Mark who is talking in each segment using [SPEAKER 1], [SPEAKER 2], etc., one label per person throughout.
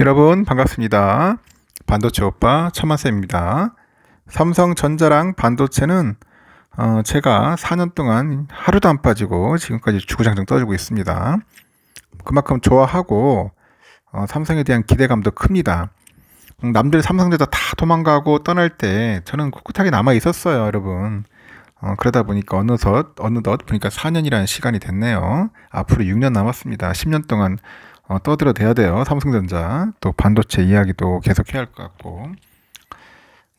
[SPEAKER 1] 여러분 반갑습니다. 반도체 오빠 천만쌤입니다. 삼성전자랑 반도체는 어, 제가 4년 동안 하루도 안 빠지고 지금까지 주구장창 떠주고 있습니다. 그만큼 좋아하고 어, 삼성에 대한 기대감도 큽니다. 음, 남들 삼성전자 다 도망가고 떠날 때 저는 꿋꿋하게 남아 있었어요, 여러분. 어, 그러다 보니까 어느덧 어느덧 보니까 4년이라는 시간이 됐네요. 앞으로 6년 남았습니다. 10년 동안 어, 떠들어대야 돼요. 삼성전자 또 반도체 이야기도 계속 해야 할 것 같고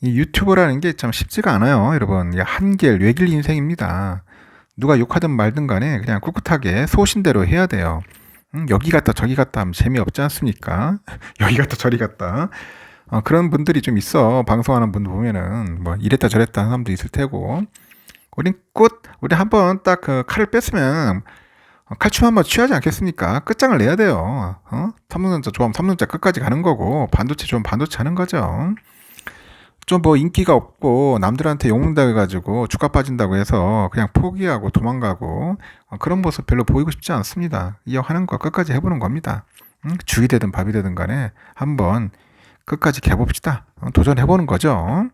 [SPEAKER 1] 이 유튜버라는 게 참 쉽지가 않아요, 여러분. 한길 외길 인생입니다. 누가 욕하든 말든 간에 그냥 꿋꿋하게 소신대로 해야 돼요. 음, 여기 갔다 저기 갔다 하면 재미없지 않습니까? 여기 갔다 저리 갔다. 어, 그런 분들이 좀 있어. 방송하는 분들 보면은 뭐 이랬다 저랬다 하는 사람도 있을 테고. 우린 꽃, 우리 한번 딱 그 칼을 뺐으면 어, 칼춤 한번 취하지 않겠습니까? 끝장을 내야 돼요. 어? 삼성전자 좋아하면 삼성전자 끝까지 가는 거고 반도체 좋아하면 반도체 하는 거죠. 좀 뭐 인기가 없고 남들한테 욕먹다해가지고 주가 빠진다고 해서 그냥 포기하고 도망가고 어, 그런 모습 별로 보이고 싶지 않습니다. 이 하는 거 끝까지 해보는 겁니다. 응? 죽이 되든 밥이 되든 간에 한번 끝까지 개봅시다. 어, 도전해보는 거죠.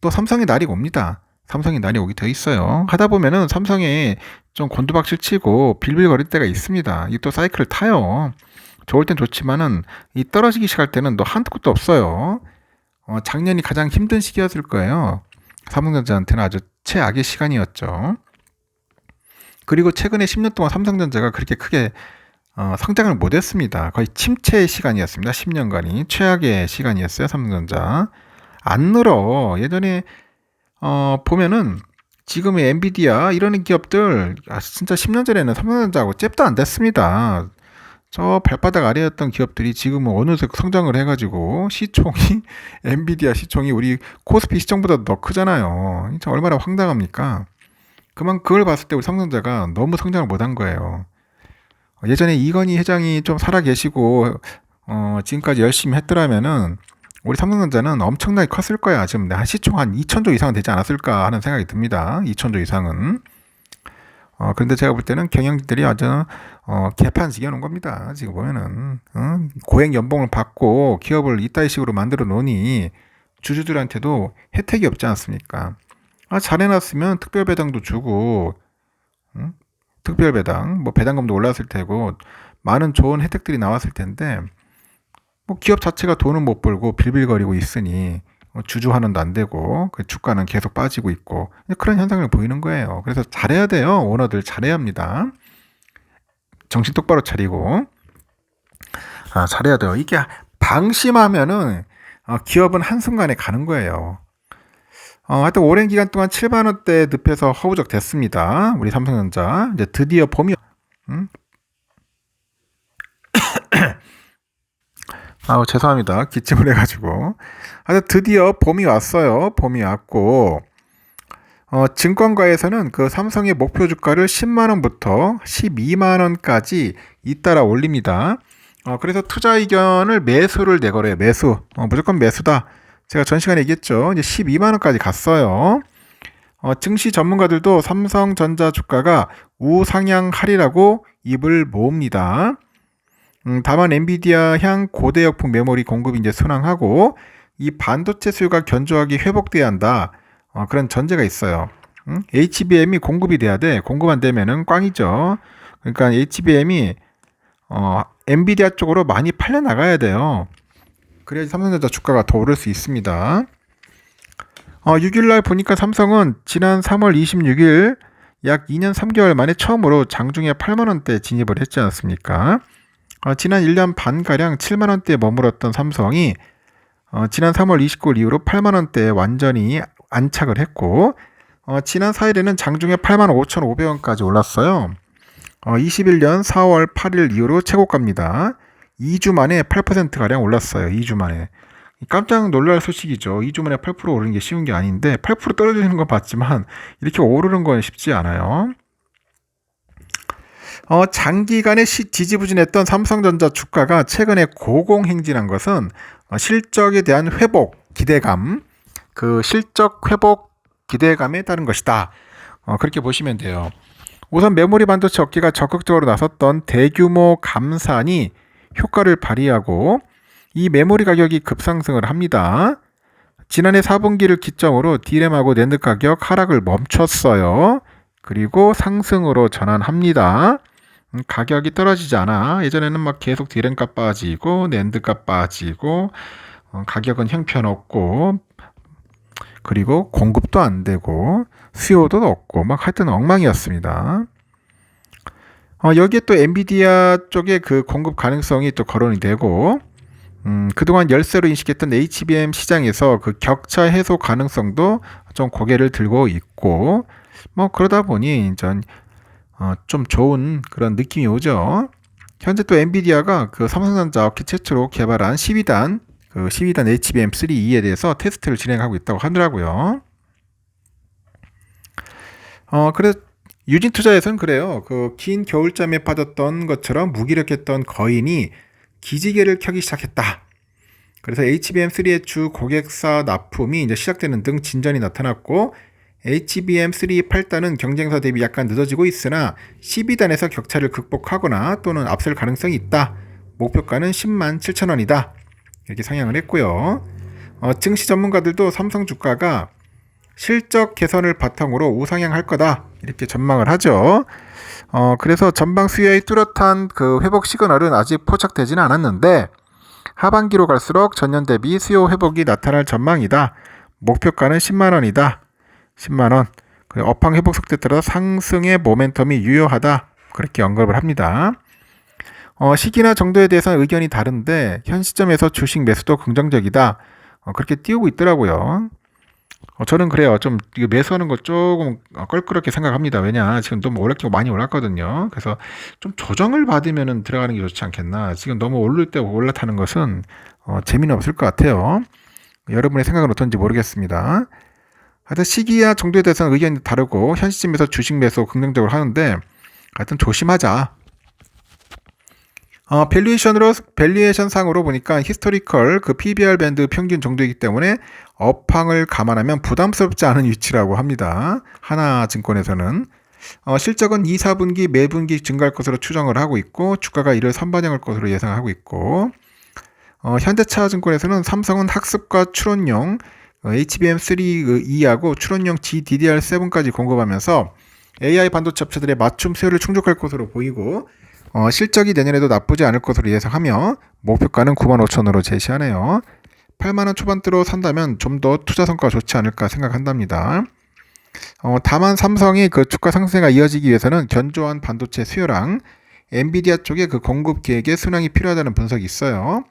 [SPEAKER 1] 또 삼성의 날이 옵니다. 삼성이 날이 오게 돼 있어요. 하다 보면은 삼성에 좀 곤두박질 치고 빌빌거릴 때가 있습니다. 이또 사이클을 타요. 좋을 땐 좋지만은 이 떨어지기 시작할 때는 너 한도 끝도 없어요. 어, 작년이 가장 힘든 시기였을 거예요. 삼성전자한테는 아주 최악의 시간이었죠. 그리고 최근에 10년 동안 삼성전자가 그렇게 크게 어, 성장을 못했습니다. 거의 침체의 시간이었습니다. 10년간이 최악의 시간이었어요. 삼성전자 안 늘어. 예전에 어, 보면은 지금의 엔비디아 이런 기업들 아, 진짜 10년 전에는 삼성전자하고 잽도 안 됐습니다. 저 발바닥 아래였던 기업들이 지금은 어느새 성장을 해가지고 시총이 엔비디아 시총이 우리 코스피 시총보다 더 크잖아요. 진짜 얼마나 황당합니까? 그만 그걸 봤을 때 우리 삼성전자가 너무 성장을 못한 거예요. 예전에 이건희 회장이 좀 살아 계시고 어, 지금까지 열심히 했더라면은 우리 삼성전자는 엄청나게 컸을 거야. 지금 한 시총 한 2천조 이상은 되지 않았을까 하는 생각이 듭니다. 2천조 이상은. 어, 그런데 제가 볼 때는 경영진들이 아주 어, 개판지게 놓은 겁니다. 지금 보면은 어? 고액 연봉을 받고 기업을 이따위 식으로 만들어 놓으니 주주들한테도 혜택이 없지 않습니까? 아, 잘해놨으면 특별 배당도 주고 응? 특별 배당, 뭐 배당금도 올랐을 테고 많은 좋은 혜택들이 나왔을 텐데 뭐 기업 자체가 돈을 못 벌고 빌빌거리고 있으니 뭐 주주 환원도 안 되고 그 주가는 계속 빠지고 있고 그런 현상을 보이는 거예요. 그래서 잘해야 돼요. 오너들 잘해야 합니다. 정신 똑바로 차리고 아, 잘해야 돼요. 이게 방심하면은 어, 기업은 한순간에 가는 거예요. 어, 하여튼 오랜 기간 동안 7만 원대 늪에서 허우적 됐습니다. 우리 삼성전자 이제 드디어 봄이 음? 아우 죄송합니다. 기침을 해가지고. 하여튼 드디어 봄이 왔어요. 봄이 왔고 어, 증권가에서는 그 삼성의 목표 주가를 10만 원부터 12만 원까지 잇따라 올립니다. 어, 그래서 투자 의견을 매수를 내거래요. 매수. 어, 무조건 매수다. 제가 전 시간에 얘기했죠. 이제 12만 원까지 갔어요. 어, 증시 전문가들도 삼성전자 주가가 우상향하리라고 입을 모읍니다. 음, 다만 엔비디아 향 고대역풍 메모리 공급이 이제 순항하고 이 반도체 수요가 견조하게 회복돼야 한다. 어, 그런 전제가 있어요. 음? HBM이 공급이 돼야 돼. 공급 안 되면은 꽝이죠. 그러니까 HBM이 어, 엔비디아 쪽으로 많이 팔려 나가야 돼요. 그래야지 삼성전자 주가가 더 오를 수 있습니다. 어, 6일날 보니까 삼성은 지난 3월 26일 약 2년 3개월 만에 처음으로 장중에 8만원대 진입을 했지 않습니까? 어, 지난 1년 반가량 7만원대에 머물었던 삼성이 어, 지난 3월 29일 이후로 8만원대에 완전히 안착을 했고 어, 지난 4일에는 장중에 8만 5,500원까지 올랐어요. 어, 21년 4월 8일 이후로 최고가입니다. 2주 만에 8%가량 올랐어요. 2주 만에. 깜짝 놀랄 소식이죠. 2주 만에 8% 오르는 게 쉬운 게 아닌데 8% 떨어지는 건 봤지만 이렇게 오르는 건 쉽지 않아요. 어, 장기간에 시, 지지부진했던 삼성전자 주가가 최근에 고공행진한 것은 어, 실적에 대한 회복 기대감, 그 실적 회복 기대감에 따른 것이다. 어, 그렇게 보시면 돼요. 우선 메모리 반도체 업계가 적극적으로 나섰던 대규모 감산이 효과를 발휘하고 이 메모리 가격이 급상승을 합니다. 지난해 4분기를 기점으로 D램하고 낸드 가격 하락을 멈췄어요. 그리고 상승으로 전환합니다. 음, 가격이 떨어지지 않아. 예전에는 막 계속 값 빠지고 낸드 값 빠지고 어, 가격은 형편없고 그리고 공급도 안 되고 수요도 없고 막 하여튼 엉망이었습니다. 어, 여기에 또 엔비디아 쪽에 그 공급 가능성이 또 거론이 되고 음, 그동안 열세로 인식했던 HBM 시장에서 그 격차 해소 가능성도 좀 고개를 들고 있고 뭐 그러다 보니 어, 좀 좋은 그런 느낌이 오죠. 현재 또 엔비디아가 그 삼성전자 업계 최초로 개발한 12단 그 12단 HBM3E에 대해서 테스트를 진행하고 있다고 하더라고요. 어, 그래 유진 투자에서는 그래요. 그 긴 겨울잠에 빠졌던 것처럼 무기력했던 거인이 기지개를 켜기 시작했다. 그래서 HBM3의 주 고객사 납품이 이제 시작되는 등 진전이 나타났고 HBM3 8단은 경쟁사 대비 약간 늦어지고 있으나 12단에서 격차를 극복하거나 또는 앞설 가능성이 있다. 목표가는 10만 7천 원이다. 이렇게 상향을 했고요. 어, 증시 전문가들도 삼성 주가가 실적 개선을 바탕으로 우상향할 거다 이렇게 전망을 하죠. 어, 그래서 전방 수요의 뚜렷한 그 회복 시그널은 아직 포착되지는 않았는데 하반기로 갈수록 전년 대비 수요 회복이 나타날 전망이다. 목표가는 10만 원이다. 10만 원. 업황 회복 속도에 따라 상승의 모멘텀이 유효하다. 그렇게 언급을 합니다. 어, 시기나 정도에 대해서는 의견이 다른데 현 시점에서 주식 매수도 긍정적이다. 어, 그렇게 띄우고 있더라고요. 어, 저는 그래요. 좀 매수하는 거 조금 껄끄럽게 생각합니다. 왜냐 지금 너무 올랐고 많이 올랐거든요. 그래서 좀 조정을 받으면 들어가는 게 좋지 않겠나. 지금 너무 오를 때 올라타는 것은 어, 재미는 없을 것 같아요. 여러분의 생각은 어떤지 모르겠습니다. 하여튼 시기와 정도에 대해서는 의견이 다르고 현 시점에서 주식 매수 긍정적으로 하는데 하여튼 조심하자. 어, 밸류에이션으로 밸류에이션 상으로 보니까 히스토리컬 그 PBR 밴드 평균 정도이기 때문에 업황을 감안하면 부담스럽지 않은 위치라고 합니다. 하나 증권에서는 어, 실적은 2, 4분기 매분기 증가할 것으로 추정을 하고 있고 주가가 1월 3반영할 것으로 예상하고 있고 어, 현대차증권에서는 삼성은 학습과 추론용 어, HBM3E하고 추론용 GDDR7까지 공급하면서 AI 반도체 업체들의 맞춤 수요를 충족할 것으로 보이고 어, 실적이 내년에도 나쁘지 않을 것으로 예상하며 목표가는 9만 5천으로 제시하네요. 8만 원 초반대로 산다면 좀 더 투자 성과가 좋지 않을까 생각한답니다. 어, 다만 삼성이 그 주가 상승가 이어지기 위해서는 견조한 반도체 수요랑 엔비디아 쪽의 그 공급 계획에 순항이 필요하다는 분석이 있어요.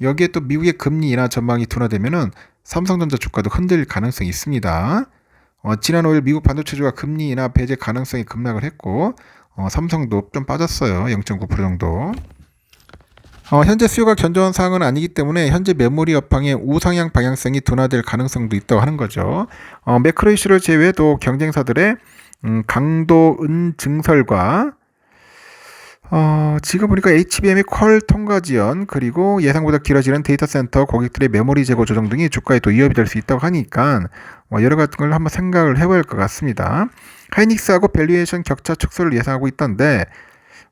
[SPEAKER 1] 여기에 또 미국의 금리 인하 전망이 둔화되면은 삼성전자 주가도 흔들릴 가능성이 있습니다. 어, 지난 5일 미국 반도체주가 금리 인하 배제 가능성이 급락을 했고 어, 삼성도 좀 빠졌어요. 0.9% 정도. 어, 현재 수요가 견조한 상황은 아니기 때문에 현재 메모리 업황의 우상향 방향성이 둔화될 가능성도 있다고 하는 거죠. 어, 매크로 이슈를 제외해도 경쟁사들의 음, 강도 은 증설과 어, 지금 보니까 HBM의 퀄 통과 지연 그리고 예상보다 길어지는 데이터 센터 고객들의 메모리 재고 조정 등이 주가에 또 위협이 될 수 있다고 하니까 뭐 여러 가지 걸 한번 생각을 해봐야 할 것 같습니다. 하이닉스하고 밸류에이션 격차 축소를 예상하고 있던데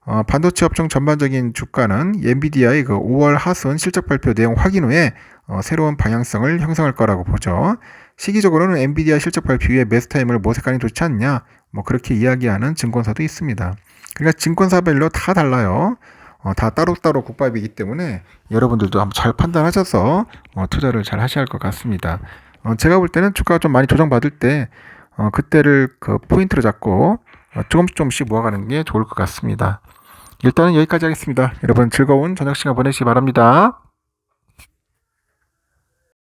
[SPEAKER 1] 어, 반도체 업종 전반적인 주가는 엔비디아의 그 5월 하순 실적 발표 내용 확인 후에 어, 새로운 방향성을 형성할 거라고 보죠. 시기적으로는 엔비디아 실적 발표 후에 매수 타임을 모색하니 좋지 않냐 뭐 그렇게 이야기하는 증권사도 있습니다. 그러니까 증권사별로 다 달라요. 어, 다 따로따로 국밥이기 때문에 여러분들도 한번 잘 판단하셔서 어, 투자를 잘 하셔야 할 것 같습니다. 어, 제가 볼 때는 주가가 좀 많이 조정받을 때 어, 그때를 그 포인트로 잡고 어, 조금씩 조금씩 모아가는 게 좋을 것 같습니다. 일단은 여기까지 하겠습니다. 여러분 즐거운 저녁 시간 보내시기 바랍니다.